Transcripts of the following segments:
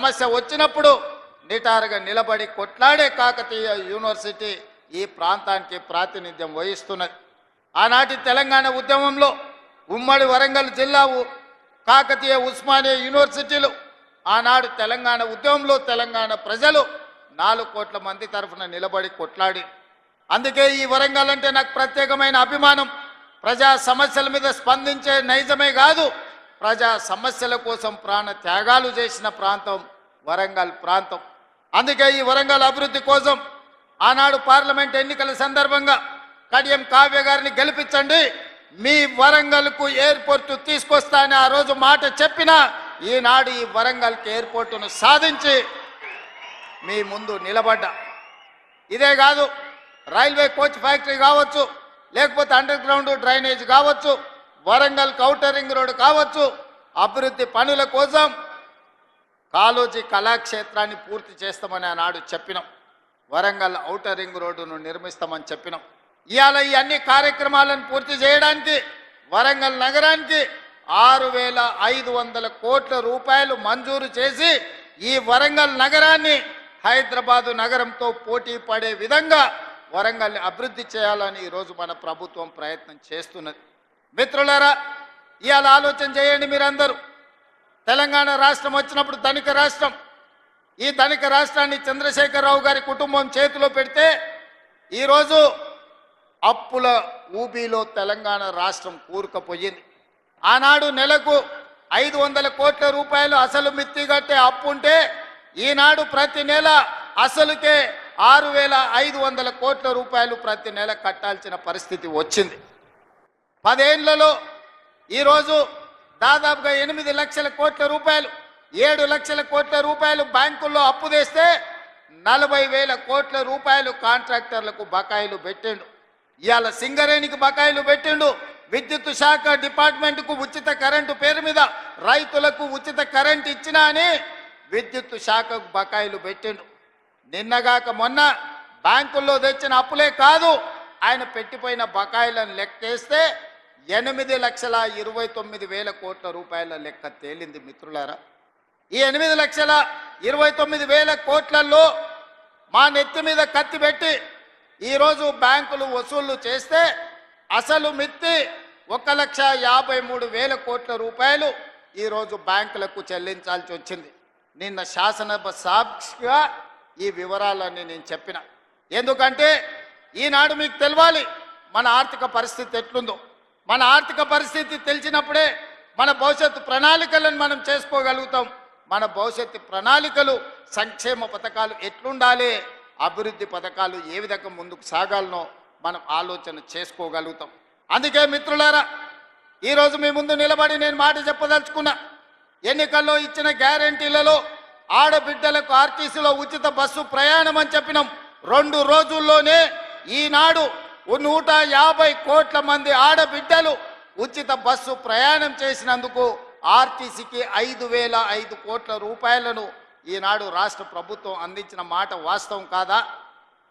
సమస్య వచ్చినప్పుడు నిటారుగా నిలబడి కొట్లాడే కాకతీయ యూనివర్సిటీ ఈ ప్రాంతానికి ప్రాతినిధ్యం వహిస్తున్నది. ఆనాటి తెలంగాణ ఉద్యమంలో ఉమ్మడి వరంగల్ జిల్లా కాకతీయ ఉస్మానియా యూనివర్సిటీలు ఆనాడు తెలంగాణ ఉద్యమంలో తెలంగాణ ప్రజలు నాలుగు కోట్ల మంది తరఫున నిలబడి కొట్లాడి. అందుకే ఈ వరంగల్ అంటే నాకు ప్రత్యేకమైన అభిమానం. ప్రజా సమస్యల మీద స్పందించే నైజమే కాదు. ప్రజా సమస్యల కోసం ప్రాణ త్యాగాలు చేసిన ప్రాంతం వరంగల్ ప్రాంతం. అందుకే ఈ వరంగల్ అభివృద్ధి కోసం ఆనాడు పార్లమెంట్ ఎన్నికల సందర్భంగా కడియం కావ్య గారిని గెలిపించండి మీ వరంగల్కు ఎయిర్పోర్టు తీసుకొస్తా అని ఆ రోజు మాట చెప్పిన ఈనాడు ఈ వరంగల్కి ఎయిర్పోర్టును సాధించి మీ ముందు నిలబడ్డా. ఇదే కాదు రైల్వే కోచ్ ఫ్యాక్టరీ కావచ్చు లేకపోతే అండర్ గ్రౌండ్ డ్రైనేజ్ కావచ్చు వరంగల్ కౌటరింగ్ రోడ్డు రోడ్ కావచ్చు. అభివృద్ధి పనుల కోసం కాలోజీ కళాక్షేత్రాన్ని పూర్తి చేస్తామని ఆనాడు చెప్పినాం. వరంగల్ ఔటర్ రింగ్ రోడ్డును నిర్మిస్తామని చెప్పినాం. ఇవాళ ఈ అన్ని కార్యక్రమాలను పూర్తి చేయడానికి వరంగల్ నగరానికి ఆరు వేల ఐదు వందల కోట్ల రూపాయలు మంజూరు చేసి ఈ వరంగల్ నగరాన్ని హైదరాబాదు నగరంతో పోటీ పడే విధంగా వరంగల్ని అభివృద్ధి చేయాలని ఈరోజు మన ప్రభుత్వం ప్రయత్నం చేస్తున్నది. మిత్రులారా ఇవాళ ఆలోచన చేయండి మీరందరూ. తెలంగాణ రాష్ట్రం వచ్చినప్పుడు ధనిక రాష్ట్రం. ఈ ధనిక రాష్ట్రాన్ని చంద్రశేఖరరావు గారి కుటుంబం చేతిలో పెడితే ఈరోజు అప్పుల ఊబీలో తెలంగాణ రాష్ట్రం కూరుకుపోయింది. ఆనాడు నెలకు ఐదు వందల కోట్ల రూపాయలు అసలు మిత్తి కట్టే అప్పు ఉంటే ఈనాడు ప్రతి నెల అసలుకే ఆరు వేల ఐదు వందల కోట్ల రూపాయలు ప్రతి నెల కట్టాల్సిన పరిస్థితి వచ్చింది. పదేళ్ళలో ఈరోజు దాదాపుగా ఎనిమిది లక్షల కోట్ల రూపాయలు ఏడు లక్షల కోట్ల రూపాయలు బ్యాంకుల్లో అప్పు తెస్తే నలభై వేల కోట్ల రూపాయలు కాంట్రాక్టర్లకు బకాయిలు పెట్టిండు. ఇవాళ సింగరేణికి బకాయిలు పెట్టిండు. విద్యుత్ శాఖ డిపార్ట్మెంట్కు ఉచిత కరెంటు పేరు మీద రైతులకు ఉచిత కరెంట్ ఇచ్చినా అని విద్యుత్ శాఖకు బకాయిలు పెట్టిండు. నిన్నగాక మొన్న బ్యాంకుల్లో తెచ్చిన అప్పులే కాదు ఆయన పెట్టిపోయిన బకాయిలను లెక్కేస్తే ఎనిమిది లక్షల ఇరవై తొమ్మిది వేల కోట్ల రూపాయల లెక్క తేలింది మిత్రులారా. ఈ ఎనిమిది లక్షల ఇరవై తొమ్మిది వేల కోట్లలో మా నెత్తి మీద కత్తి పెట్టి ఈరోజు బ్యాంకులు వసూళ్ళు చేస్తే అసలు మిత్తి ఒక లక్ష యాభై మూడు వేల కోట్ల రూపాయలు ఈరోజు బ్యాంకులకు చెల్లించాల్సి వచ్చింది. నిన్న శాసనసభ సాక్షిగా ఈ వివరాలన్నీ నేను చెప్పిన. ఎందుకంటే ఈనాడు మీకు తెలవాలి మన ఆర్థిక పరిస్థితి ఎట్లుందో. మన ఆర్థిక పరిస్థితి తెలిసినప్పుడే మన భవిష్యత్తు ప్రణాళికలను మనం చేసుకోగలుగుతాం. మన భవిష్యత్తు ప్రణాళికలు సంక్షేమ పథకాలు ఎట్లుండాలి అభివృద్ధి పథకాలు ఏ విధంగా ముందుకు సాగాలనో మనం ఆలోచన చేసుకోగలుగుతాం. అందుకే మిత్రులారా ఈరోజు మీ ముందు నిలబడి నేను మాట చెప్పదలుచుకున్నా ఎన్నికల్లో ఇచ్చిన గ్యారంటీలలో ఆడబిడ్డలకు ఆర్టీసీలో ఉచిత బస్సు ప్రయాణం అని చెప్పినాం. రెండు రోజుల్లోనే ఈనాడు నూట యాభై కోట్ల మంది ఆడబిడ్డలు ఉచిత బస్సు ప్రయాణం చేసినందుకు ఆర్టీసీకి ఐదు వేల ఐదు కోట్ల రూపాయలను ఈనాడు రాష్ట్ర ప్రభుత్వం అందించిన మాట వాస్తవం కాదా?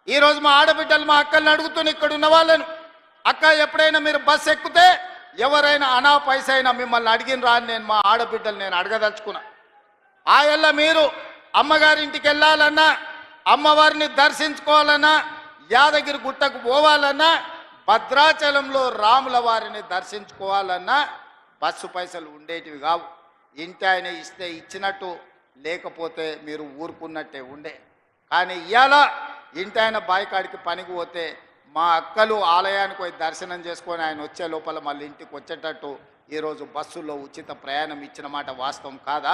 ఈరోజు మా ఆడబిడ్డలు మా అక్కల్ని అడుగుతున్న ఇక్కడ ఉన్న వాళ్ళను అక్క ఎప్పుడైనా మీరు బస్సు ఎక్కితే ఎవరైనా అనా పైసా అయినా మిమ్మల్ని అడిగినరా? అని నేను మా ఆడబిడ్డలు నేను అడగదలుచుకున్నా. ఆయల్ల మీరు అమ్మగారింటికి వెళ్ళాలన్నా అమ్మవారిని దర్శించుకోవాలన్నా యాదగిరి గుట్టకు పోవాలన్నా భద్రాచలంలో రాముల వారిని దర్శించుకోవాలన్నా బస్సు పైసలు ఉండేటివి కావు. ఇంటి ఆయన ఇస్తే ఇచ్చినట్టు లేకపోతే మీరు ఊరుకున్నట్టే ఉండే. కానీ ఇవాళ ఇంటి ఆయన బాయికాడికి పనికి పోతే మా అక్కలు ఆలయానికి పోయి దర్శనం చేసుకొని ఆయన వచ్చే లోపల మళ్ళీ ఇంటికి వచ్చేటట్టు ఈరోజు బస్సుల్లో ఉచిత ప్రయాణం ఇచ్చిన మాట వాస్తవం కాదా?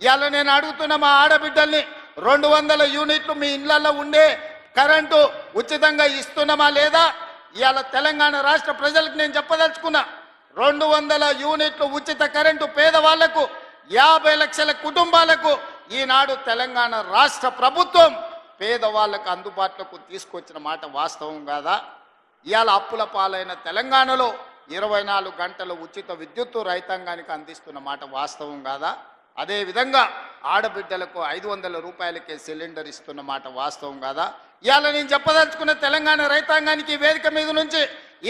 ఇవాళ నేను అడుగుతున్న మా ఆడబిడ్డల్ని రెండు వందల యూనిట్లు మీ ఇళ్ళలో ఉండే కరెంటు ఉచితంగా ఇస్తున్నామా లేదా? ఇవాళ తెలంగాణ రాష్ట్ర ప్రజలకు నేను చెప్పదలుచుకున్నా రెండు వందల యూనిట్లు ఉచిత కరెంటు పేదవాళ్ళకు యాభై లక్షల కుటుంబాలకు ఈనాడు తెలంగాణ రాష్ట్ర ప్రభుత్వం పేదవాళ్ళకు అందుబాటులోకి తీసుకొచ్చిన మాట వాస్తవం కాదా? ఇవాళ అప్పుల పాలైన తెలంగాణలో ఇరవై నాలుగు ఉచిత విద్యుత్తు రైతాంగానికి అందిస్తున్న మాట వాస్తవం కాదా? అదేవిధంగా ఆడబిడ్డలకు ఐదు వందల రూపాయలకే సిలిండర్ ఇస్తున్న మాట వాస్తవం కాదా? ఇవాళ నేను చెప్పదలుచుకున్న తెలంగాణ రైతాంగానికి వేదిక మీద నుంచి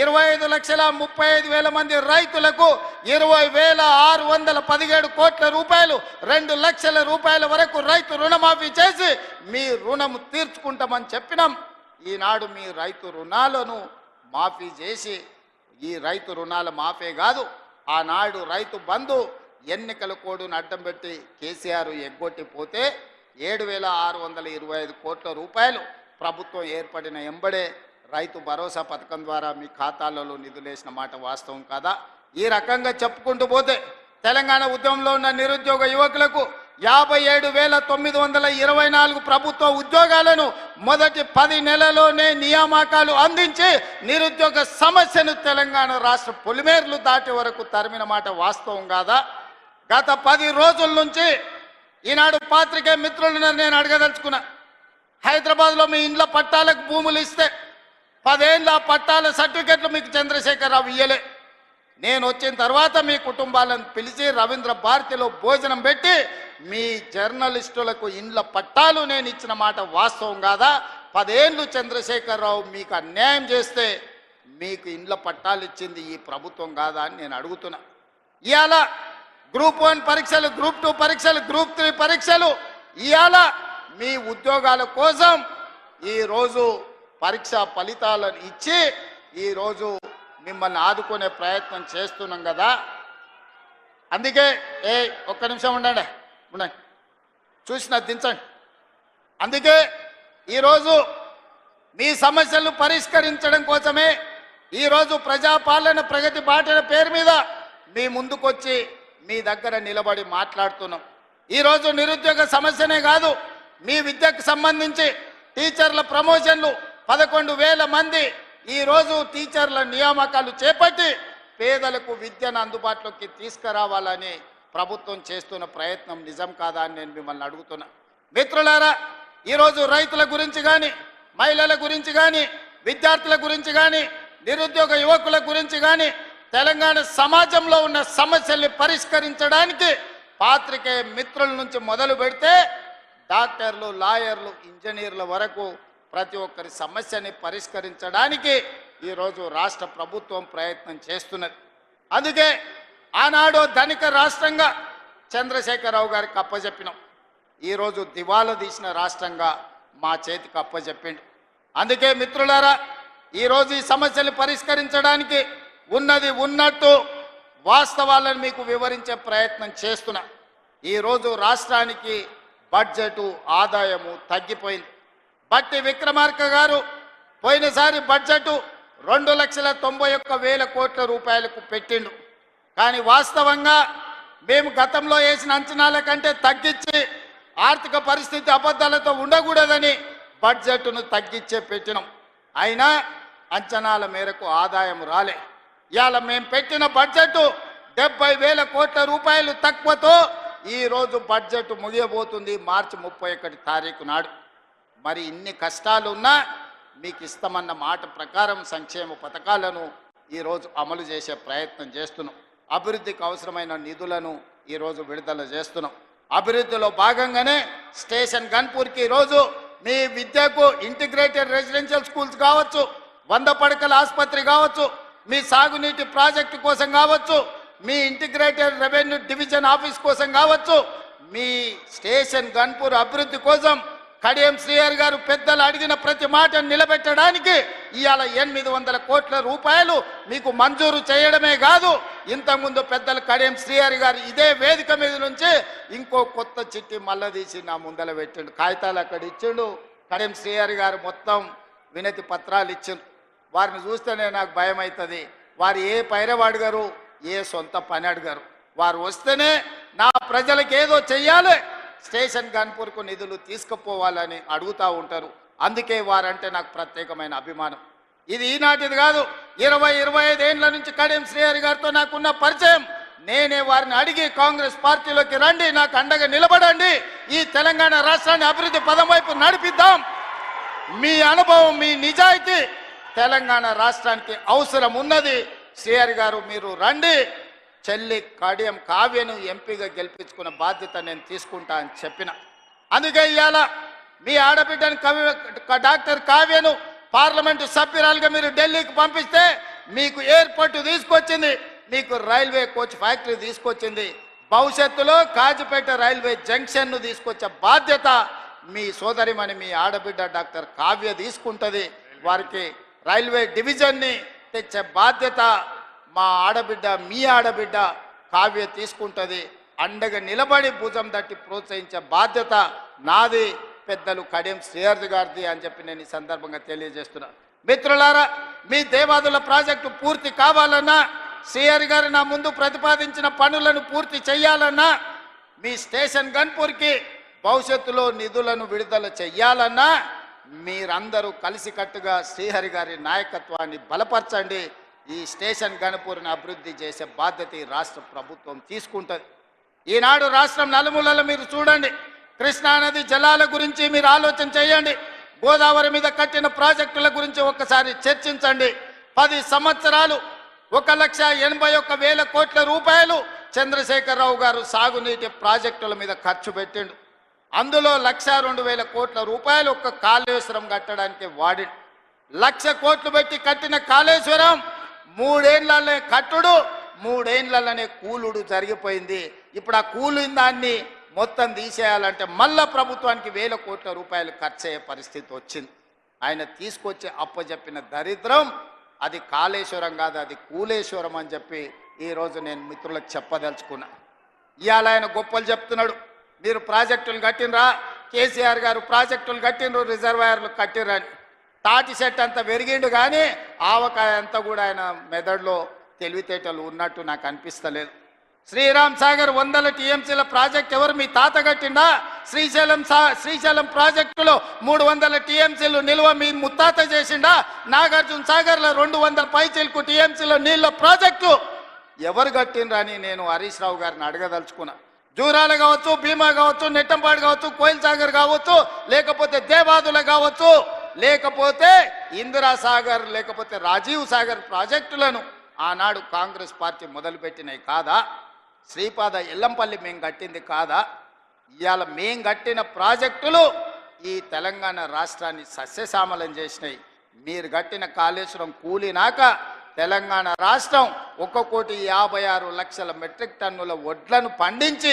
ఇరవై ఐదు లక్షల ముప్పై ఐదు వేల మంది రైతులకు ఇరవై వేల ఆరు వందల పదిహేడు కోట్ల రూపాయలు రెండు లక్షల రూపాయల వరకు రైతు రుణమాఫీ చేసి మీ రుణం తీర్చుకుంటామని చెప్పినాం. ఈనాడు మీ రైతు రుణాలను మాఫీ చేసి ఈ రైతు రుణాల మాఫీ కాదు ఆనాడు రైతు బంధు ఎన్నికల కోడును అడ్డం పెట్టి కేసీఆర్ ఎగ్గొట్టిపోతే ఏడు వేల ఆరు వందల ఇరవై ఐదు కోట్ల రూపాయలు ప్రభుత్వం ఏర్పడిన ఎంబడే రైతు భరోసా పథకం ద్వారా మీ ఖాతాలలో నిధులేసిన మాట వాస్తవం కాదా? ఈ రకంగా చెప్పుకుంటూ పోతే తెలంగాణ ఉద్యమంలో ఉన్న నిరుద్యోగ యువకులకు యాభై ఏడు వేల తొమ్మిది వందల ఇరవై నాలుగు ప్రభుత్వ ఉద్యోగాలను మొదటి పది నెలలోనే నియామకాలు అందించి నిరుద్యోగ సమస్యను తెలంగాణ రాష్ట్ర పొలిమేర్లు దాటి వరకు తరిమిన మాట వాస్తవం కాదా? గత పది రోజుల నుంచి ఈనాడు పాత్రికే మిత్రులను నేను అడగదలుచుకున్నా. హైదరాబాద్లో మీ ఇండ్ల పట్టాలకు భూములు ఇస్తే పదేళ్ళ పట్టాల సర్టిఫికెట్లు మీకు చంద్రశేఖరరావు ఇయ్యలే. నేను వచ్చిన తర్వాత మీ కుటుంబాలను పిలిచి రవీంద్ర భారతిలో భోజనం పెట్టి మీ జర్నలిస్టులకు ఇండ్ల పట్టాలు నేను ఇచ్చిన మాట వాస్తవం కాదా? పదేళ్ళు చంద్రశేఖరరావు మీకు అన్యాయం చేస్తే మీకు ఇండ్ల పట్టాలు ఇచ్చింది ఈ ప్రభుత్వం కాదా అని నేను అడుగుతున్నా. ఇవాళ గ్రూప్ వన్ పరీక్షలు గ్రూప్ టూ పరీక్షలు గ్రూప్ త్రీ పరీక్షలు. ఇవాళ మీ ఉద్యోగాల కోసం ఈరోజు పరీక్ష ఫలితాలను ఇచ్చి ఈరోజు మిమ్మల్ని ఆదుకునే ప్రయత్నం చేస్తున్నాం కదా. అందుకే ఏ ఒక్క నిమిషం ఉండండి ఉండండి. చూసిన దించండి. అందుకే ఈరోజు మీ సమస్యలను పరిష్కరించడం కోసమే ఈరోజు ప్రజాపాలన ప్రగతి బాటల పేరు మీద మీ ముందుకొచ్చి మీ దగ్గర నిలబడి మాట్లాడుతున్నాం. ఈరోజు నిరుద్యోగ సమస్యనే కాదు మీ విద్యకు సంబంధించి టీచర్ల ప్రమోషన్లు పదకొండు వేల మంది ఈరోజు టీచర్ల నియామకాలు చేపట్టి పేదలకు విద్యను అందుబాటులోకి తీసుకురావాలని ప్రభుత్వం చేస్తున్న ప్రయత్నం నిజం కాదా అని నేను మిమ్మల్ని అడుగుతున్నా. మిత్రులారా ఈరోజు రైతుల గురించి కానీ మహిళల గురించి కానీ విద్యార్థుల గురించి కానీ నిరుద్యోగ యువకుల గురించి కానీ తెలంగాణ సమాజంలో ఉన్న సమస్యల్ని పరిష్కరించడానికి పాత్రికే మిత్రుల నుంచి మొదలు పెడితే డాక్టర్లు లాయర్లు ఇంజనీర్ల వరకు ప్రతి ఒక్కరి సమస్యని పరిష్కరించడానికి ఈరోజు రాష్ట్ర ప్రభుత్వం ప్రయత్నం చేస్తున్నది. అందుకే ఆనాడు ధనిక రాష్ట్రంగా చంద్రశేఖరరావు గారికి అప్పచెప్పినాం ఈరోజు దివాలా తీసిన రాష్ట్రంగా మా చేతికి అప్పచెప్పిండు అందుకే మిత్రులారా ఈరోజు ఈ సమస్యలు పరిష్కరించడానికి ఉన్నది ఉన్నట్టు వాస్తవాలను మీకు వివరించే ప్రయత్నం చేస్తున్నా. ఈరోజు రాష్ట్రానికి బడ్జెటు ఆదాయము తగ్గిపోయింది. బట్టి విక్రమార్క గారు పోయినసారి బడ్జెట్ రెండు లక్షల తొంభై ఒక్క వేల కోట్ల రూపాయలకు పెట్టిండు. కానీ వాస్తవంగా మేము గతంలో వేసిన అంచనాల కంటే తగ్గించి ఆర్థిక పరిస్థితి అబద్ధాలతో ఉండకూడదని బడ్జెట్ను తగ్గించే పెట్టినాం. అయినా అంచనాల మేరకు ఆదాయం రాలే. ఇవాళ మేము పెట్టిన బడ్జెట్ డెబ్బై వేల కోట్ల రూపాయలు తక్కువతో ఈరోజు బడ్జెట్ ముగియబోతుంది మార్చి ముప్పై ఒకటి తారీఖు నాడు. మరి ఇన్ని కష్టాలు ఉన్నా మీకు ఇస్తామన్న మాట ప్రకారం సంక్షేమ పథకాలను ఈరోజు అమలు చేసే ప్రయత్నం చేస్తున్నాం. అభివృద్ధికి అవసరమైన నిధులను ఈరోజు విడుదల చేస్తున్నాం. అభివృద్ధిలో భాగంగానే స్టేషన్ గన్పూర్కి ఈరోజు మీ విద్యకు ఇంటిగ్రేటెడ్ రెసిడెన్షియల్ స్కూల్స్ కావచ్చు వంద పడకల ఆసుపత్రి కావచ్చు మీ సాగునీటి ప్రాజెక్టు కోసం కావచ్చు మీ ఇంటిగ్రేటెడ్ రెవెన్యూ డివిజన్ ఆఫీస్ కోసం కావచ్చు మీ స్టేషన్ గన్పూర్ అభివృద్ధి కోసం కడియం శ్రీహర్ గారు పెద్దలు అడిగిన ప్రతి మాట నిలబెట్టడానికి ఇవాళ ఎనిమిది వందల కోట్ల రూపాయలు మీకు మంజూరు చేయడమే కాదు ఇంతకుముందు పెద్దలు కడియం శ్రీహరి గారు ఇదే వేదిక మీద నుంచి ఇంకో కొత్త చిట్టి మళ్ళా తీసి నా ముందల పెట్టిండు కాగితాలు అక్కడ ఇచ్చిండు కడియం శ్రీహరి గారు మొత్తం వినతి పత్రాలు ఇచ్చిండు. వారిని చూస్తేనే నాకు భయం అవుతుంది వారు ఏ పైరవ అడిగారు ఏ సొంత పని అడిగారు. వారు వస్తేనే నా ప్రజలకు ఏదో చెయ్యాలి. స్టేషన్ కాన్పూర్కు నిధులు తీసుకుపోవాలని అడుగుతూ ఉంటారు. అందుకే వారంటే నాకు ప్రత్యేకమైన అభిమానం. ఇది ఈనాటిది కాదు. ఇరవై ఇరవై ఐదేళ్ళ నుంచి కడియం శ్రీహరి గారితో నాకున్న పరిచయం. నేనే వారిని అడిగి కాంగ్రెస్ పార్టీలోకి రండి నాకు అండగా నిలబడండి. ఈ తెలంగాణ రాష్ట్రాన్ని అభివృద్ధి పదం వైపు నడిపిద్దాం. మీ అనుభవం మీ నిజాయితీ తెలంగాణ రాష్ట్రానికి అవసరం ఉన్నది. సిఆర్ గారు మీరు రండి. చెల్లి కడియం కావ్యను ఎంపీగా గెలిపించుకున్న బాధ్యత నేను తీసుకుంటా అని చెప్పిన. అందుకే ఇవాళ మీ ఆడబిడ్డని కవి డాక్టర్ కావ్యను పార్లమెంటు సభ్యురాలుగా మీరు ఢిల్లీకి పంపిస్తే మీకు ఎయిర్పోర్ట్ తీసుకొచ్చింది. మీకు రైల్వే కోచ్ ఫ్యాక్టరీ తీసుకొచ్చింది. భవిష్యత్తులో కాజిపేట రైల్వే జంక్షన్ను తీసుకొచ్చే బాధ్యత మీ సోదరిమని మీ ఆడబిడ్డ డాక్టర్ కావ్య తీసుకుంటుంది. వారికి రైల్వే డివిజన్ని తెచ్చే బాధ్యత మా ఆడబిడ్డ మీ ఆడబిడ్డ కావ్య తీసుకుంటుంది. అండగా నిలబడి భుజం తట్టి ప్రోత్సహించే బాధ్యత నాది. పెద్దలు కడియం శ్రీహర్ది గారిది అని చెప్పి నేను ఈ సందర్భంగా తెలియజేస్తున్నా. మిత్రులారా మీ దేవాదుల ప్రాజెక్టు పూర్తి కావాలన్నా శ్రీహరి గారు నా ముందు ప్రతిపాదించిన పనులను పూర్తి చేయాలన్నా మీ స్టేషన్ గన్పూర్కి భవిష్యత్తులో నిధులను విడుదల చెయ్యాలన్నా మీరందరూ కలిసికట్టుగా శ్రీహరి గారి నాయకత్వాన్ని బలపరచండి. ఈ స్టేషన్ గణపూర్ని అభివృద్ధి చేసే బాధ్యత ఈ రాష్ట్ర ప్రభుత్వం తీసుకుంటుంది. ఈనాడు రాష్ట్రం నలుమూలల మీరు చూడండి. కృష్ణానది జలాల గురించి మీరు ఆలోచన చేయండి. గోదావరి మీద కట్టిన ప్రాజెక్టుల గురించి ఒక్కసారి చర్చించండి. పది సంవత్సరాలు ఒక లక్ష ఎనభై ఒక్క వేల కోట్ల రూపాయలు చంద్రశేఖరరావు గారు సాగునీటి ప్రాజెక్టుల మీద ఖర్చు పెట్టిండు. అందులో లక్ష రెండు వేల కోట్ల రూపాయలు ఒక్క కాళేశ్వరం కట్టడానికి వాడి లక్ష కోట్లు పెట్టి కట్టిన కాళేశ్వరం మూడేళ్ళనే కట్టుడు మూడేళ్ళనే కూలుడు జరిగిపోయింది. ఇప్పుడు ఆ కూలిన దాన్ని మొత్తం తీసేయాలంటే మళ్ళా ప్రభుత్వానికి వేల కోట్ల రూపాయలు ఖర్చు అయ్యే పరిస్థితి వచ్చింది. ఆయన తీసుకొచ్చి అప్పచెప్పిన దరిద్రం అది కాళేశ్వరం కాదు అది కూలేశ్వరం అని చెప్పి ఈరోజు నేను మిత్రులకు చెప్పదలుచుకున్నా. ఇవాళ ఆయన గొప్పలు చెప్తున్నాడు. మీరు ప్రాజెక్టులు కట్టినరా కేసీఆర్ గారు ప్రాజెక్టులు కట్టినరు రిజర్వాయర్లు కట్టిరని తాటి చెట్టు అంత పెరిగిండు కానీ ఆవకాయ అంతా కూడా ఆయన మెదడులో తెలివితేటలు ఉన్నట్టు నాకు అనిపిస్తలేదు. శ్రీరామ్ సాగర్ వందల టీఎంసీల ప్రాజెక్ట్ ఎవరు? మీ తాత కట్టిండా? శ్రీశైలం సా శ్రీశైలం ప్రాజెక్టులో మూడు వందల టీఎంసీలు నిల్వ మీ ముత్తాత చేసిండా? నాగార్జున సాగర్లో రెండు వందల పైచీలకు టీఎంసీలో నీళ్ళ ప్రాజెక్టు. ఎవరు కట్టిండ్రని నేను హరీష్ రావు గారిని అడగదలుచుకున్నా. జూరాల కావచ్చు భీమా కావచ్చు నెట్టంపాడు కావచ్చు కోయిల్ సాగర్ కావచ్చు లేకపోతే దేవాదుల కావచ్చు లేకపోతే ఇందిరా సాగర్ లేకపోతే రాజీవ్ సాగర్ ప్రాజెక్టులను ఆనాడు కాంగ్రెస్ పార్టీ మొదలుపెట్టినవి కాదా? శ్రీపాద ఎల్లంపల్లి మేము కట్టింది కాదా? ఇవాళ మేం కట్టిన ప్రాజెక్టులు ఈ తెలంగాణ రాష్ట్రాన్ని సస్యశ్యామలం చేసినాయి. మీరు కట్టిన కాళేశ్వరం కూలినాక తెలంగాణ రాష్ట్రం ఒక కోటి యాభై ఆరు లక్షల మెట్రిక్ టన్నుల వడ్లను పండించి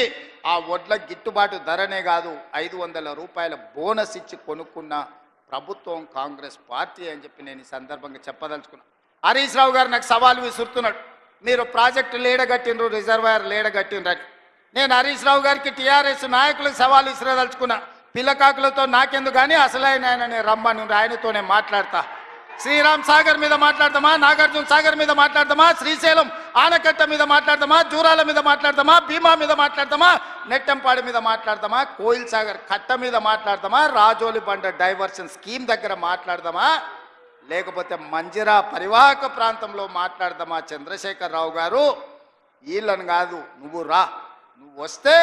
ఆ వడ్ల గిట్టుబాటు ధరనే కాదు ఐదు వందల రూపాయల బోనస్ ఇచ్చి కొనుక్కున్న ప్రభుత్వం కాంగ్రెస్ పార్టీ అని చెప్పి నేను ఈ సందర్భంగా చెప్పదలుచుకున్నాను హరీష్ రావు గారు నాకు సవాల్ విసురుతున్నాడు. మీరు ప్రాజెక్టు లేడగట్టిండ్రు రిజర్వాయర్ లేడగట్టిండ్రని. నేను హరీష్ రావు గారికి టీఆర్ఎస్ నాయకులకు సవాల్ విసిరదలుచుకున్నా. పిల్లకాకులతో నాకెందుకు కానీ అసలైన ఆయన రమ్మని ఆయనతోనే మాట్లాడతా. శ్రీరామ్ సాగర్ మీద మాట్లాడదామా నాగార్జున సాగర్ మీద మాట్లాడదామా శ్రీశైలం ఆనకట్ట మీద మాట్లాడదామా జూరాల మీద మాట్లాడదామా భీమా మీద మాట్లాడదామా నెట్టంపాడి మీద మాట్లాడదామా కోయిల్ సాగర్ కట్ట మీద మాట్లాడదామా రాజోలి బండ డైవర్షన్ స్కీమ్ దగ్గర మాట్లాడదామా లేకపోతే మంజిరా పరివాహక ప్రాంతంలో మాట్లాడదామా చంద్రశేఖరరావు గారు? వీళ్ళని కాదు నువ్వు రా. నువ్వు వస్తే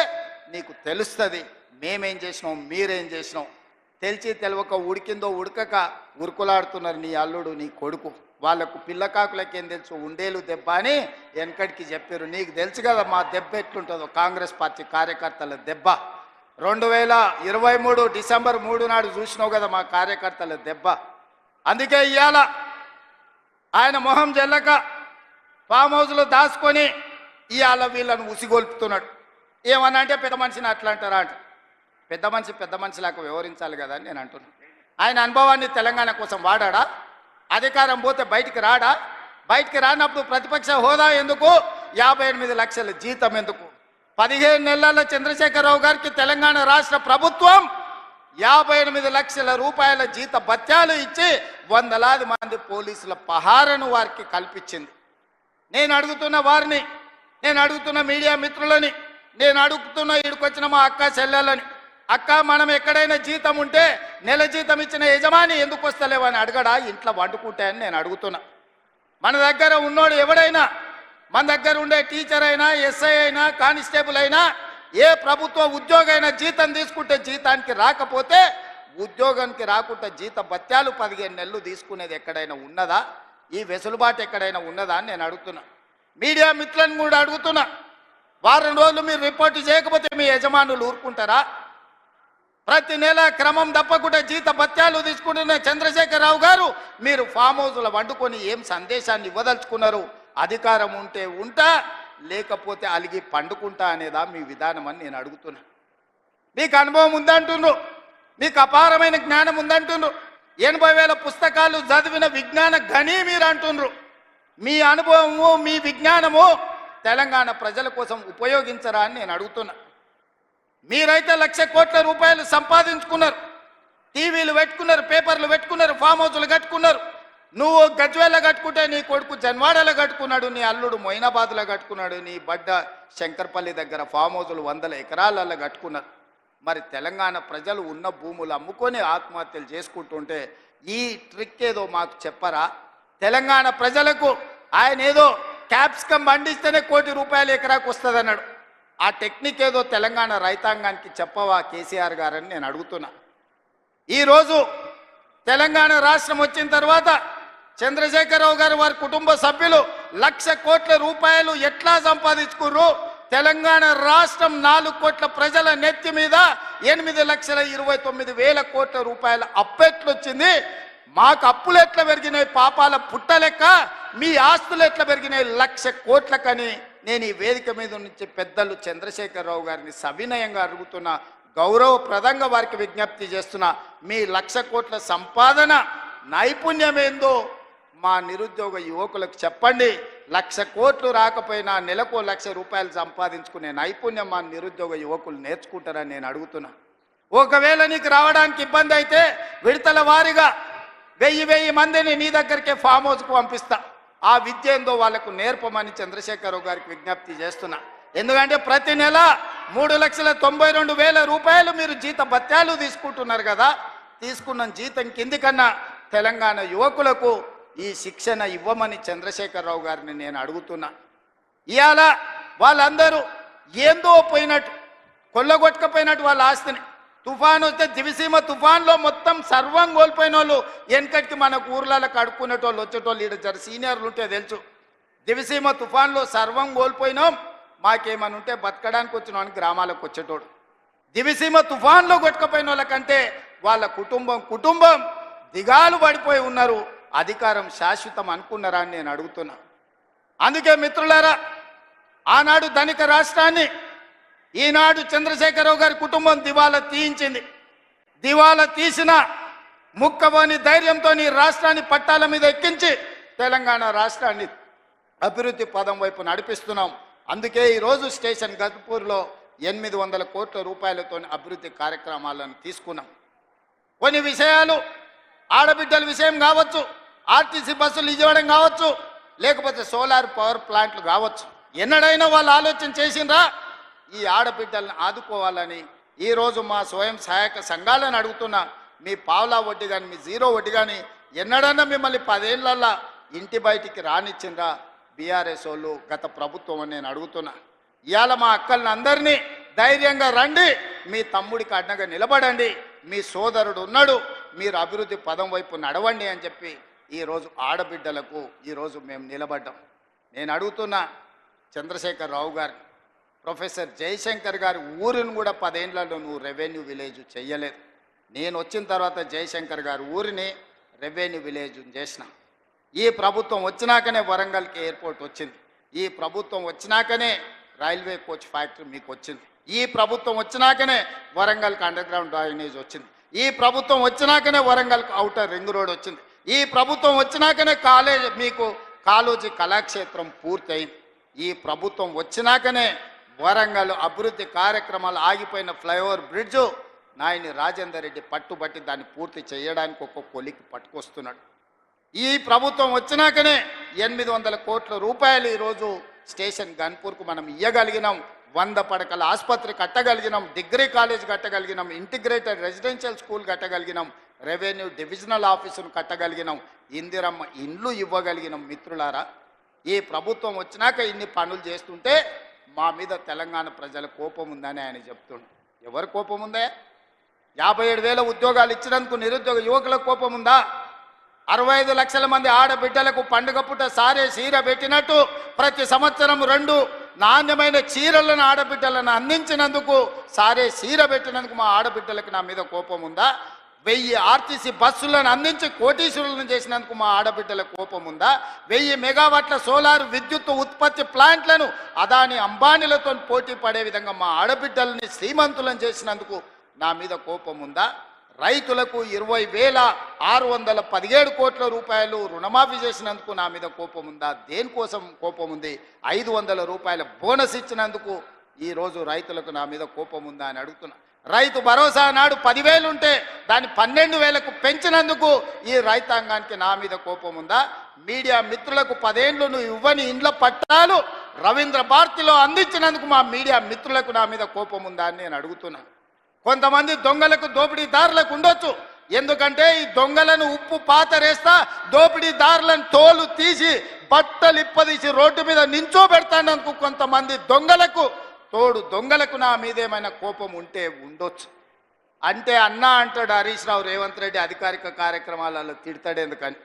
నీకు తెలుస్తుంది. మేమేం చేసినాం మీరేం చేసినాం. తెలిసి తెలవక ఉడికిందో ఉడకక ఉరుకులాడుతున్నారు నీ అల్లుడు నీ కొడుకు. వాళ్ళకు పిల్లకాకులకేం తెలుసు? ఉండేలు దెబ్బ అని వెనకడికి చెప్పారు. నీకు తెలుసు కదా మా దెబ్బ ఎట్లుంటుందో? కాంగ్రెస్ పార్టీ కార్యకర్తల దెబ్బ. రెండు వేల ఇరవై మూడు డిసెంబర్ మూడు నాడు చూసినావు కదా మా కార్యకర్తల దెబ్బ. అందుకే ఇవాళ ఆయన మొహం జల్లక ఫామ్ హౌస్లో దాచుకొని ఇవాళ వీళ్ళను ఉసిగొల్పుతున్నాడు. ఏమన్నా అంటే పెద్ద మనిషిని అట్లా అంటారా అంట. పెద్ద మనిషి పెద్ద మనిషిలాగా వ్యవహరించాలి కదా అని నేను అంటున్నాను ఆయన అనుభవాన్ని తెలంగాణ కోసం వాడాడా? అధికారం పోతే బయటికి రాడా? బయటికి రానప్పుడు ప్రతిపక్ష హోదా ఎందుకు? యాభై ఎనిమిది లక్షల జీతం ఎందుకు? పదిహేను నెలల చంద్రశేఖరరావు గారికి తెలంగాణ రాష్ట్ర ప్రభుత్వం యాభై ఎనిమిది లక్షల రూపాయల జీత భత్యాలు ఇచ్చి వందలాది మంది పోలీసుల పహారను వారికి కల్పించింది. నేను అడుగుతున్న వారిని నేను అడుగుతున్న మీడియా మిత్రులని నేను అడుగుతున్న ఈడికొచ్చిన మా అక్క చెల్లెలని అక్క మనం ఎక్కడైనా జీతం ఉంటే నెల జీతం ఇచ్చిన యజమాని ఎందుకు వస్తలేవని అడగడా? ఇంట్లో వండుకుంటే అని నేను అడుగుతున్నా. మన దగ్గర ఉన్నోడు ఎవడైనా మన దగ్గర ఉండే టీచర్ అయినా ఎస్ఐ అయినా కానిస్టేబుల్ అయినా ఏ ప్రభుత్వ ఉద్యోగైనా జీతం తీసుకుంటే జీతానికి రాకపోతే ఉద్యోగానికి రాకుండా జీత భత్యాలు పదిహేను నెలలు తీసుకునేది ఎక్కడైనా ఉన్నదా? ఈ వెసులుబాటు ఎక్కడైనా ఉన్నదా అని నేను అడుగుతున్నా. మీడియా మిత్రులను కూడా అడుగుతున్నా. వారం రోజులు మీరు రిపోర్ట్ చేయకపోతే మీ యజమానులు ఊరుకుంటారా? ప్రతి నెల క్రమం తప్పకుండా జీత భత్యాలు తీసుకుంటున్న చంద్రశేఖరరావు గారు మీరు ఫామ్ హౌస్లో వండుకొని ఏం సందేశాన్ని ఇవ్వదలుచుకున్నారు? అధికారం ఉంటే ఉంటా లేకపోతే అలిగి పండుకుంటా అనేదా మీ విధానం అని నేను అడుగుతున్నా. మీకు అనుభవం ఉందంటున్నారు మీకు అపారమైన జ్ఞానం ఉందంటున్నారు ఎనభై వేల పుస్తకాలు చదివిన విజ్ఞాన గని మీరు అంటుండ్రు. మీ అనుభవము మీ విజ్ఞానము తెలంగాణ ప్రజల కోసం ఉపయోగించరా అని నేను అడుగుతున్నా. మీరైతే లక్ష కోట్ల రూపాయలు సంపాదించుకున్నారు. టీవీలు పెట్టుకున్నారు పేపర్లు పెట్టుకున్నారు ఫామ్ హౌస్లు కట్టుకున్నారు. నువ్వు గజ్వేల కట్టుకుంటే నీ కొడుకు జన్వాడలో కట్టుకున్నాడు నీ అల్లుడు మొయినాబాద్లో కట్టుకున్నాడు నీ బడ్డ శంకర్పల్లి దగ్గర ఫామ్ హౌస్లు వందల ఎకరాలలో కట్టుకున్నారు. మరి తెలంగాణ ప్రజలు ఉన్న భూములు అమ్ముకొని ఆత్మహత్యలు చేసుకుంటుంటే ఈ ట్రిక్ ఏదో మాకు చెప్పరా? తెలంగాణ ప్రజలకు ఆయన ఏదో క్యాప్సికం పండిస్తేనే కోటి రూపాయలు ఎకరాకు వస్తుంది అన్నాడు ఆ టెక్నిక్ ఏదో తెలంగాణ రైతాంగానికి చెప్పవా కేసీఆర్ గారని నేను అడుగుతున్నా. ఈరోజు తెలంగాణ రాష్ట్రం వచ్చిన తర్వాత చంద్రశేఖరరావు గారు వారి కుటుంబ సభ్యులు లక్ష కోట్ల రూపాయలు ఎట్లా సంపాదించుకుర్రు? తెలంగాణ రాష్ట్రం నాలుగు కోట్ల ప్రజల నెత్తి మీద ఎనిమిది లక్షల ఇరవై తొమ్మిది వేల కోట్ల రూపాయల అప్పెట్లొచ్చింది మాకు అప్పులు ఎట్లా పెరిగినాయి? పాపాల పుట్టలెక్క మీ ఆస్తులు ఎట్లా పెరిగినాయి? లక్ష కోట్లకని నేను ఈ వేదిక మీద నుంచి పెద్దలు చంద్రశేఖరరావు గారిని సవినయంగా అడుగుతున్నా గౌరవప్రదంగా వారికి విజ్ఞప్తి చేస్తున్నా మీ లక్ష కోట్ల సంపాదన నైపుణ్యం ఏందో మా నిరుద్యోగ యువకులకు చెప్పండి. లక్ష కోట్లు రాకపోయినా నెలకు లక్ష రూపాయలు సంపాదించుకునే నైపుణ్యం మా నిరుద్యోగ యువకులు నేర్చుకుంటారని నేను అడుగుతున్నా. ఒకవేళ నీకు రావడానికి ఇబ్బంది అయితే విడతల వారీగా వెయ్యి వెయ్యి మందిని నీ దగ్గరికే ఫామ్ హౌస్కు పంపిస్తా. ఆ విద్య ఏందో వాళ్ళకు నేర్పమని చంద్రశేఖరరావు గారికి విజ్ఞప్తి చేస్తున్నా. ఎందుకంటే ప్రతి నెల మూడు లక్షల తొంభై రెండు వేల రూపాయలు మీరు జీత భత్యాలు తీసుకుంటున్నారు కదా. తీసుకున్న జీతం కిందికన్నా తెలంగాణ యువకులకు ఈ శిక్షణ ఇవ్వమని చంద్రశేఖరరావు గారిని నేను అడుగుతున్నా. ఇవాళ వాళ్ళందరూ ఏందో పోయినట్టు కొల్లగొట్టుకపోయినట్టు వాళ్ళ ఆస్తిని తుఫాన్ వస్తే దివిసీమ తుఫాన్లో మొత్తం సర్వం కోల్పోయిన వాళ్ళు వెనకటికి మనకు ఊర్లలో కడుక్కునేటోళ్ళు వచ్చేటోళ్ళు ఈడ జర సీనియర్లు ఉంటే తెలుసు. దివిసీమ తుఫాన్లో సర్వం కోల్పోయినాం. మాకేమని ఉంటే బతకడానికి వచ్చిన గ్రామాలకు వచ్చేటోడు. దివిసీమ తుఫాన్లో కొట్టుకపోయిన వాళ్ళకంటే వాళ్ళ కుటుంబం కుటుంబం దిగాలు పడిపోయి ఉన్నారు. అధికారం శాశ్వతం అనుకున్నారా అని నేను అడుగుతున్నా. అందుకే మిత్రులారా ఆనాడు ధనిక రాష్ట్రాన్ని ఈనాడు చంద్రశేఖరరావు గారి కుటుంబం దివాలా తీయించింది. దివాలా తీసిన ముక్కబోని ధైర్యంతో రాష్ట్రాన్ని పట్టాల మీద ఎక్కించి తెలంగాణ రాష్ట్రాన్ని అభివృద్ధి పదం వైపు నడిపిస్తున్నాం. అందుకే ఈరోజు స్టేషన్ గజ్పూర్లో ఎనిమిది వందల కోట్ల రూపాయలతో అభివృద్ధి కార్యక్రమాలను తీసుకున్నాం. కొన్ని విషయాలు ఆడబిడ్డల విషయం కావచ్చు ఆర్టీసీ బస్సులు ఇవ్వడం కావచ్చు లేకపోతే సోలార్ పవర్ ప్లాంట్లు కావచ్చు. ఎన్నడైనా వాళ్ళు ఆలోచన చేసిండ్రా? ఈ ఆడబిడ్డలను ఆదుకోవాలని ఈరోజు మా స్వయం సహాయక సంఘాలను అడుగుతున్నా. మీ పావులా వడ్డీ కానీ మీ జీరో వడ్డీ కానీ ఎన్నడన్నా మిమ్మల్ని పదేళ్ళల్లా ఇంటి బయటికి రానిచ్చిండ్రా బీఆర్ఎస్ వాళ్ళు గత ప్రభుత్వం అని నేను అడుగుతున్నా. ఇవాళ మా అక్కల్ని అందరినీ ధైర్యంగా రండి. మీ తమ్ముడికి అడ్డగా నిలబడండి. మీ సోదరుడు ఉన్నాడు. మీరు అభివృద్ధి పదం వైపు నడవండి అని చెప్పి ఈరోజు ఆడబిడ్డలకు ఈరోజు మేము నిలబడ్డాం. నేను అడుగుతున్నా చంద్రశేఖర్ రావు గారు ప్రొఫెసర్ జయశంకర్ గారి ఊరిని కూడా పదేళ్ళలో నువ్వు రెవెన్యూ విలేజ్ చెయ్యలేదు. నేను వచ్చిన తర్వాత జయశంకర్ గారి ఊరిని రెవెన్యూ విలేజ్ చేసిన. ఈ ప్రభుత్వం వచ్చినాకనే వరంగల్కి ఎయిర్పోర్ట్ వచ్చింది. ఈ ప్రభుత్వం వచ్చినాకనే రైల్వే కోచ్ ఫ్యాక్టరీ మీకు వచ్చింది. ఈ ప్రభుత్వం వచ్చినాకనే వరంగల్కి అండర్ గ్రౌండ్ డ్రైనేజ్ వచ్చింది. ఈ ప్రభుత్వం వచ్చినాకనే వరంగల్కి అవుటర్ రింగ్ రోడ్ వచ్చింది. ఈ ప్రభుత్వం వచ్చినాకనే కాలేజ్ మీకు కాలోజీ కళాక్షేత్రం పూర్తయింది. ఈ ప్రభుత్వం వచ్చినాకనే వరంగల్ అభివృద్ధి కార్యక్రమాలు ఆగిపోయిన ఫ్లైఓవర్ బ్రిడ్జు నాయని రాజేందర్ రెడ్డి పట్టుబట్టి దాన్ని పూర్తి చేయడానికి ఒక్కొక్క కొలికి పట్టుకొస్తున్నాడు. ఈ ప్రభుత్వం వచ్చినాకనే ఎనిమిది వందల కోట్ల రూపాయలు ఈరోజు స్టేషన్ గన్పూర్కు మనం ఇవ్వగలిగినాం వంద పడకల ఆసుపత్రి కట్టగలిగినాం. డిగ్రీ కాలేజ్ కట్టగలిగినాం. ఇంటిగ్రేటెడ్ రెసిడెన్షియల్ స్కూల్ కట్టగలిగినాం. రెవెన్యూ డివిజనల్ ఆఫీసును కట్టగలిగినాం. ఇందిరమ్మ ఇండ్లు ఇవ్వగలిగినాం మిత్రులారా. ఈ ప్రభుత్వం వచ్చినాక ఇన్ని పనులు చేస్తుంటే మా మీద తెలంగాణ ప్రజల కోపం ఉందని ఆయన చెప్తుండు. ఎవరి కోపం ఉందే? యాభై ఏడు వేల ఉద్యోగాలు ఇచ్చినందుకు నిరుద్యోగ యువకుల కోపం ఉందా? అరవై ఐదు లక్షల మంది ఆడబిడ్డలకు పండుగ పుట్ట సారే చీర పెట్టినట్టు ప్రతి సంవత్సరం రెండు నాణ్యమైన చీరలను ఆడబిడ్డలను అందించినందుకు సారే చీర పెట్టినందుకు మా ఆడబిడ్డలకు నా మీద కోపం ఉందా? వెయ్యి ఆర్టీసీ బస్సులను అందించి కోటీశ్వరులను చేసినందుకు మా ఆడబిడ్డల కోపం ఉందా వెయ్యి మెగావాట్ల సోలార్ విద్యుత్ ఉత్పత్తి ప్లాంట్లను అదాని అంబానీలతో పోటీ పడే విధంగా మా ఆడబిడ్డల్ని శ్రీమంతులను చేసినందుకు నా మీద కోపం ఉందా రైతులకు ఇరవై వేల ఆరు వందల పదిహేడు కోట్ల రూపాయలు రుణమాఫీ చేసినందుకు నా మీద కోపం ఉందా దేనికోసం కోపం ఉంది ఐదు వందల రూపాయల బోనస్ ఇచ్చినందుకు ఈరోజు రైతులకు నా మీద కోపం ఉందా అని అడుగుతున్నా. రైతు భరోసా నాడు పదివేలు ఉంటే దాన్ని పన్నెండు వేలకు పెంచినందుకు ఈ రైతాంగానికి నా మీద కోపం ఉందా? మీడియా మిత్రులకు పదేండ్లు నువ్వు ఇవ్వని ఇండ్ల పట్టాలు రవీంద్ర భారతిలో అందించినందుకు మా మీడియా మిత్రులకు నా మీద కోపం ఉందా అని నేను అడుగుతున్నా. కొంతమంది దొంగలకు దోపిడీదారులకు ఉండొచ్చు. ఎందుకంటే ఈ దొంగలను ఉప్పు పాతరేస్తా దోపిడీదారులను తోలు తీసి బట్టలు ఇప్పదీసి రోడ్డు మీద నించోబెడతానందుకు కొంతమంది దొంగలకు తోడు దొంగలకు నా మీదేమైనా కోపం ఉంటే ఉండొచ్చు. అంటే అన్నా అంటాడు హరీష్ రావు రేవంత్ రెడ్డి అధికారిక కార్యక్రమాలలో తిడతాడు ఎందుకని?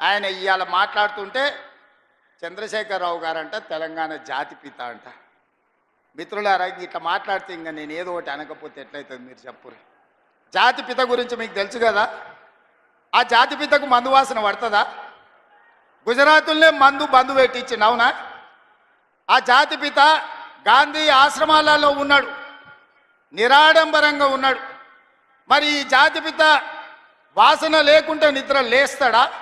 ఆయన ఇవాళ మాట్లాడుతుంటే చంద్రశేఖరరావు గారంట తెలంగాణ జాతిపిత అంట. మిత్రులారా ఇట్లా మాట్లాడితే ఇంకా నేను ఏదో ఒకటి అనకపోతే ఎట్లయితుంది మీరు చెప్పురు జాతిపిత గురించి మీకు తెలుసు కదా? ఆ జాతిపితకు మందు వాసన పడుతుందా? గుజరాతుల్నే మందు బంధు పెట్టించింది అవునా ఆ జాతిపిత గాంధీ ఆశ్రమాలలో ఉన్నాడు. నిరాడంబరంగా ఉన్నాడు. మరి ఈ జాతిపిత వాసన లేకుంటే నిద్ర లేస్తాడా?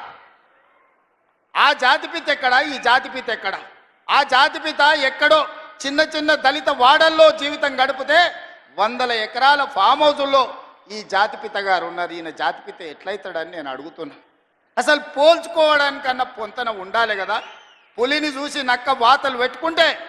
ఆ జాతిపిత ఎక్కడ? ఈ జాతిపిత ఎక్కడ? ఆ జాతిపిత ఎక్కడో చిన్న చిన్న దళిత వాడల్లో జీవితం గడిపితే వందల ఎకరాల ఫామ్ హౌజుల్లో ఈ జాతిపిత గారు ఉన్నారు. ఈయన జాతిపిత ఎట్లయితాడని నేను అడుగుతున్నా. అసలు పోల్చుకోవడానికన్నా పొంతన ఉండాలి కదా. పులిని చూసి నక్క వాతలు పెట్టుకుంటే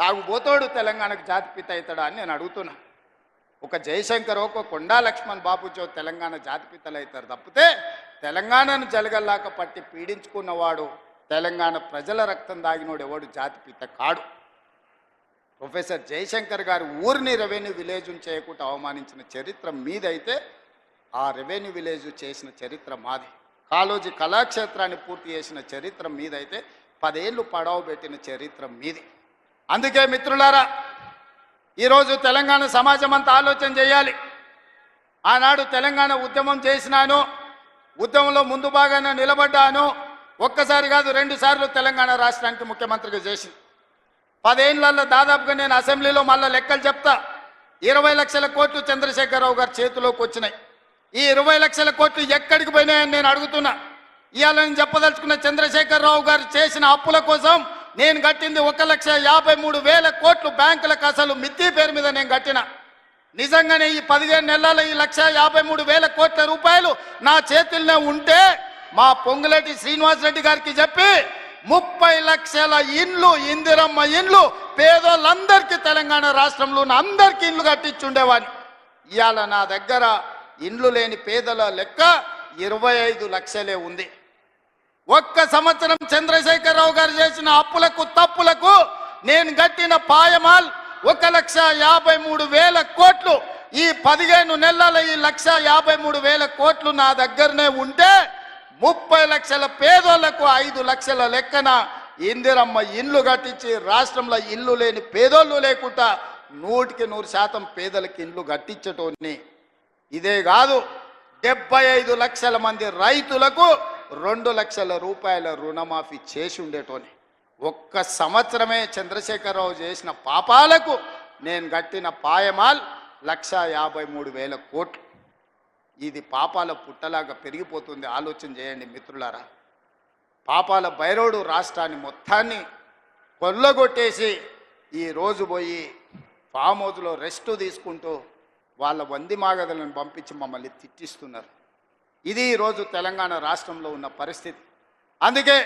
తాగుబోతోడు తెలంగాణకు జాతిపిత అవుతాడా అని నేను అడుగుతున్నా. ఒక జయశంకర్ ఒక కొండా లక్ష్మణ్ బాబుజో తెలంగాణ జాతిపితలు అవుతారు తప్పితే తెలంగాణను జలగల్లాక పట్టి పీడించుకున్నవాడు తెలంగాణ ప్రజల రక్తం దాగినోడు ఎవడు? జాతిపిత కాడు. ప్రొఫెసర్ జయశంకర్ గారు ఊరిని రెవెన్యూ విలేజ్ చేయకుండా అవమానించిన చరిత్ర మీదైతే ఆ రెవెన్యూ విలేజ్ చేసిన చరిత్ర మాది. కాలోజీ కళాక్షేత్రాన్ని పూర్తి చేసిన చరిత్ర మీదైతే పదేళ్ళు పడవ పెట్టిన చరిత్ర మీది. అందుకే మిత్రులారా ఈరోజు తెలంగాణ సమాజం అంతా ఆలోచన చేయాలి. ఆనాడు తెలంగాణ ఉద్యమం చేసినాను ఉద్యమంలో ముందు భాగాన నిలబడ్డాను. ఒక్కసారి కాదు రెండు సార్లు తెలంగాణ రాష్ట్రానికి ముఖ్యమంత్రిగా చేసింది. పదేళ్ళల్లో దాదాపుగా నేను అసెంబ్లీలో మళ్ళీ లెక్కలు చెప్తా. ఇరవై లక్షల కోట్లు చంద్రశేఖరరావు గారి చేతిలోకి వచ్చినాయి. ఈ ఇరవై లక్షల కోట్లు ఎక్కడికి పోయినాయని నేను అడుగుతున్నా. ఇవాళ నేను చెప్పదలుచుకున్న చంద్రశేఖరరావు గారు చేసిన అప్పుల కోసం నేను కట్టింది ఒక లక్ష యాభై మూడు వేల కోట్లు బ్యాంకులకు అసలు మిత్తి పేరు మీద నేను కట్టిన. నిజంగానే ఈ పదిహేను నెలల ఈ లక్ష యాభై మూడు వేల కోట్ల రూపాయలు నా చేతుల్నే ఉంటే మా పొంగులేటి శ్రీనివాస్ రెడ్డి గారికి చెప్పి ముప్పై లక్షల ఇండ్లు ఇందిరమ్మ ఇండ్లు పేదోళ్ళందరికీ తెలంగాణ రాష్ట్రంలో అందరికీ ఇండ్లు కట్టించుండేవాడిని. ఇవాళ నా దగ్గర ఇండ్లు లేని పేదల లెక్క ఇరవై ఐదు లక్షలే ఉంది. ఒక్క సంవత్సరం చంద్రశేఖరరావు గారు చేసిన అప్పులకు తప్పులకు నేను కట్టిన పాయమాల్ ఒక లక్ష యాభై మూడు వేల కోట్లు. ఈ పదిహేను నెలల ఈ లక్ష యాభై మూడు వేల కోట్లు నా దగ్గరనే ఉంటే ముప్పై లక్షల పేదోళ్ళకు ఐదు లక్షల లెక్కన ఇందిరమ్మ ఇల్లు కట్టించి రాష్ట్రంలో ఇల్లు లేని పేదోళ్ళు లేకుండా నూటికి నూరు శాతం పేదలకు ఇల్లు కట్టించటోని ఇదే కాదు డెబ్బై ఐదు లక్షల మంది రైతులకు రెండు లక్షల రూపాయల రుణమాఫీ చేసి ఉండేటోని. ఒక్క సంవత్సరమే చంద్రశేఖరరావు చేసిన పాపాలకు నేను కట్టిన పాయమాల్ లక్ష యాభై మూడు వేల కోట్లు. ఇది పాపాల పుట్టలాగా పెరిగిపోతుంది. ఆలోచన చేయండి మిత్రులారా. పాపాల బైరోడు రాష్ట్రాన్ని మొత్తాన్ని కొల్లగొట్టేసి ఈ రోజు పోయి ఫామ్ హౌస్లో రెస్ట్ తీసుకుంటూ వాళ్ళ వంది మాగదలను పంపించి మమ్మల్ని తిట్టిస్తున్నారు. ఇది ఈరోజు తెలంగాణ రాష్ట్రంలో ఉన్న పరిస్థితి. అందుకే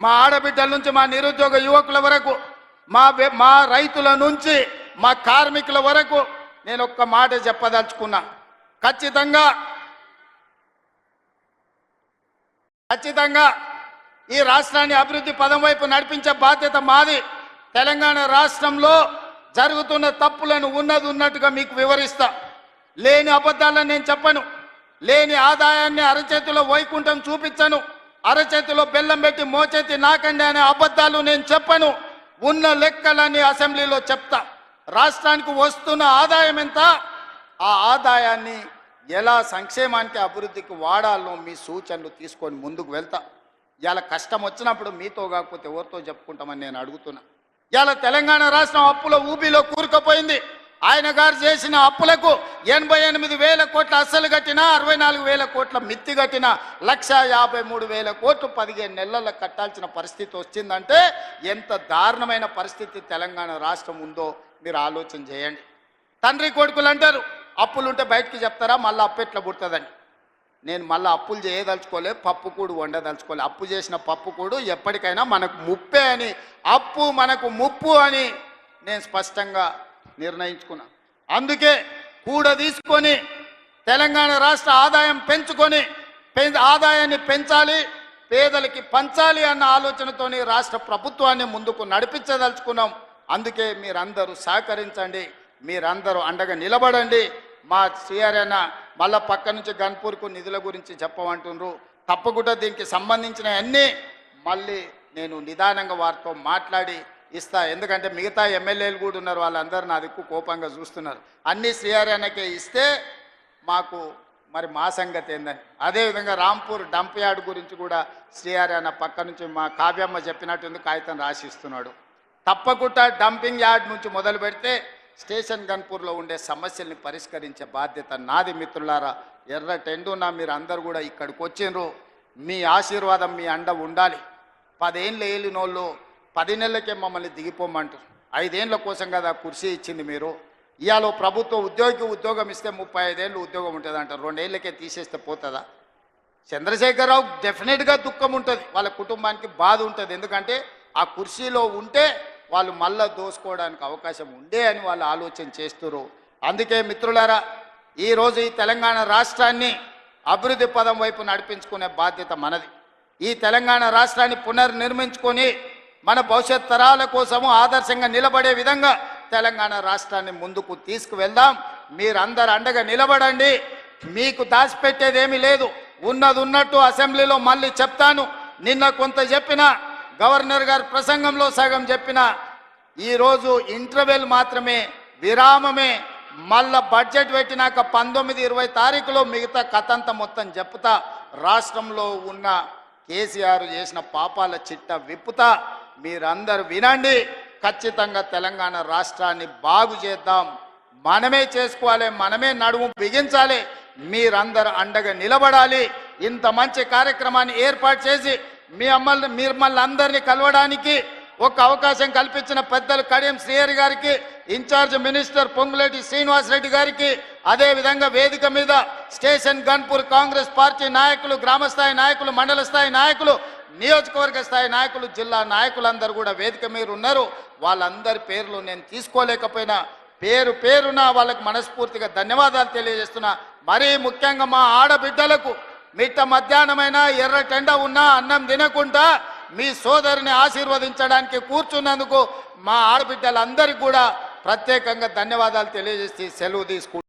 మా ఆడబిడ్డల నుంచి మా నిరుద్యోగ యువకుల వరకు మా మా రైతుల నుంచి మా కార్మికుల వరకు నేను ఒక్క మాట చెప్పదలుచుకున్నా. ఖచ్చితంగా ఖచ్చితంగా ఈ రాష్ట్రాన్ని అభివృద్ధి పదం వైపు నడిపించే బాధ్యత మాది. తెలంగాణ రాష్ట్రంలో జరుగుతున్న తప్పులను ఉన్నది ఉన్నట్టుగా మీకు వివరిస్తా. లేని అబద్ధాలను నేను చెప్పను. లేని ఆదాయాన్ని అరచేతిలో వైకుంఠం చూపించను. అరచేతిలో బెల్లం పెట్టి మోచేతి నాకండి అనే అబద్ధాలు నేను చెప్పను. ఉన్న లెక్కలని అసెంబ్లీలో చెప్తా. రాష్ట్రానికి వస్తున్న ఆదాయం ఎంత? ఆ ఆదాయాన్ని ఎలా సంక్షేమానికి అభివృద్ధికి వాడాలో మీ సూచనలు తీసుకొని ముందుకు వెళ్తా. ఇలా కష్టం వచ్చినప్పుడు మీతో కాకపోతే ఎవరితో చెప్పుకుంటామని నేను అడుగుతున్నా. ఇలా తెలంగాణ రాష్ట్రం అప్పుల ఊబిలో కూరుకుపోయింది. ఆయన గారు చేసిన అప్పులకు ఎనభై ఎనిమిది వేల కోట్ల అస్సలు కట్టిన అరవై నాలుగు వేల కోట్ల మిత్తి కట్టిన లక్ష యాభై మూడు వేల కోట్లు పదిహేను నెలల్లో కట్టాల్సిన పరిస్థితి వచ్చిందంటే ఎంత దారుణమైన పరిస్థితి తెలంగాణ రాష్ట్రం ఉందో మీరు ఆలోచన చేయండి. తండ్రి కొడుకులు అంటారు అప్పులుంటే బయటికి చెప్తారా మళ్ళీ అప్పు ఎట్లా పుడుతుందని. నేను మళ్ళీ అప్పులు చేయదలుచుకోలే పప్పు కూడు వండదలుచుకోలే అప్పు చేసిన పప్పు కూడు ఎప్పటికైనా మనకు ముప్పే అని అప్పు మనకు ముప్పు అని నేను స్పష్టంగా నిర్ణయించుకున్నా. అందుకే కూడ తీసుకొని తెలంగాణ రాష్ట్ర ఆదాయం పెంచుకొని ఆదాయాన్ని పెంచాలి పేదలకి పంచాలి అన్న ఆలోచనతోని రాష్ట్ర ప్రభుత్వాన్ని ముందుకు నడిపించదలుచుకున్నాం. అందుకే మీరందరూ సహకరించండి మీరందరూ అండగా నిలబడండి. మా శ్రీహరణ మళ్ళా పక్క నుంచి గన్పూర్కు నిధుల గురించి చెప్పమంటుండ్రు. తప్పకుండా దీనికి సంబంధించిన అన్నీ మళ్ళీ నేను నిదానంగా వారితో మాట్లాడి ఇస్తా. ఎందుకంటే మిగతా ఎమ్మెల్యేలు కూడా ఉన్నారు వాళ్ళందరూ నా దిక్కు కోపంగా చూస్తున్నారు. అన్ని శ్రీహరణకే ఇస్తే మాకు మరి మా సంగతి ఏందని. అదేవిధంగా రాంపూర్ డంప్ యార్డ్ గురించి కూడా శ్రీహరి పక్క నుంచి మా కావ్యమ్మ చెప్పినట్టుంది కాగితం రాసిస్తున్నాడు. తప్పకుండా డంపింగ్ యార్డ్ నుంచి మొదలు పెడితే స్టేషన్ గన్పూర్లో ఉండే సమస్యల్ని పరిష్కరించే బాధ్యత నాది మిత్రులారా. ఎర్ర టెండునా మీరు అందరు కూడా ఇక్కడికి వచ్చిండ్రు. మీ ఆశీర్వాదం మీ అండ ఉండాలి. పదేళ్ళు ఏలినోళ్ళు పది నెలలకే మమ్మల్ని దిగిపోమంటారు. ఐదేళ్ళ కోసం కదా కుర్చీ ఇచ్చింది మీరు. ఇవాళ ప్రభుత్వ ఉద్యోగికి ఉద్యోగం ఇస్తే ముప్పై ఐదేళ్ళు ఉద్యోగం ఉంటుంది అంటారు రెండేళ్ళకే తీసేస్తే పోతుందా? చంద్రశేఖరరావు డెఫినెట్గా దుఃఖం ఉంటుంది. వాళ్ళ కుటుంబానికి బాధ ఉంటుంది. ఎందుకంటే ఆ కుర్చీలో ఉంటే వాళ్ళు మళ్ళా దోసుకోవడానికి అవకాశం ఉండే అని వాళ్ళు ఆలోచన చేస్తున్నారు అందుకే మిత్రులారా ఈరోజు ఈ తెలంగాణ రాష్ట్రాన్ని అభివృద్ధి పదం వైపు నడిపించుకునే బాధ్యత మనది. ఈ తెలంగాణ రాష్ట్రాన్ని పునర్నిర్మించుకొని మన భవిష్యత్ తరాల కోసము ఆదర్శంగా నిలబడే విధంగా తెలంగాణ రాష్ట్రాన్ని ముందుకు తీసుకువెళ్దాం. మీరందరు అండగా నిలబడండి. మీకు దాచిపెట్టేదేమీ లేదు. ఉన్నది ఉన్నట్టు అసెంబ్లీలో మళ్ళీ చెప్తాను. నిన్న కొంత చెప్పిన గవర్నర్ గారి ప్రసంగంలో సగం చెప్పిన ఈరోజు ఇంటర్వెల్ మాత్రమే విరామమే మళ్ళా బడ్జెట్ పెట్టినాక పంతొమ్మిది ఇరవై తారీఖులో మిగతా కథంత మొత్తం చెప్తా. రాష్ట్రంలో ఉన్న కేసీఆర్ చేసిన పాపాల చిట్ట విప్పుతా. మీరందరూ వినండి. ఖచ్చితంగా తెలంగాణ రాష్ట్రాన్ని బాగు చేద్దాం. మనమే చేసుకోవాలి మనమే నడుము బిగించాలి. మీరందరూ అండగా నిలబడాలి. ఇంత మంచి కార్యక్రమాన్ని ఏర్పాటు చేసి మీ అమ్మల్ని మీరు మళ్ళీ అందరినీ కలవడానికి ఒక అవకాశం కల్పించిన పెద్దలు కడియం శ్రీహరి గారికి ఇన్ఛార్జ్ మినిస్టర్ పొంగులేటి శ్రీనివాస్ రెడ్డి గారికి అదే విధంగా వేదిక మీద స్టేషన్ గన్పూర్ కాంగ్రెస్ పార్టీ నాయకులు గ్రామస్థాయి నాయకులు మండల స్థాయి నాయకులు నియోజకవర్గ స్థాయి నాయకులు జిల్లా నాయకులందరూ కూడా వేదిక మీద ఉన్నారు. వాళ్ళందరి పేర్లు నేను తీసుకోలేకపోయినా. పేరు పేరున వాళ్ళకి మనస్ఫూర్తిగా ధన్యవాదాలు తెలియజేస్తున్నా. మరీ ముఖ్యంగా మా ఆడబిడ్డలకు మిట్ట మధ్యాహ్నమైన ఎర్ర టెండ ఉన్నా అన్నం తినకుండా మీ సోదరిని ఆశీర్వదించడానికి కూర్చున్నందుకు మా ఆడబిడ్డలందరికీ కూడా ప్రత్యేకంగా ధన్యవాదాలు తెలియజేసి సెలవు తీసుకుంటున్నాను.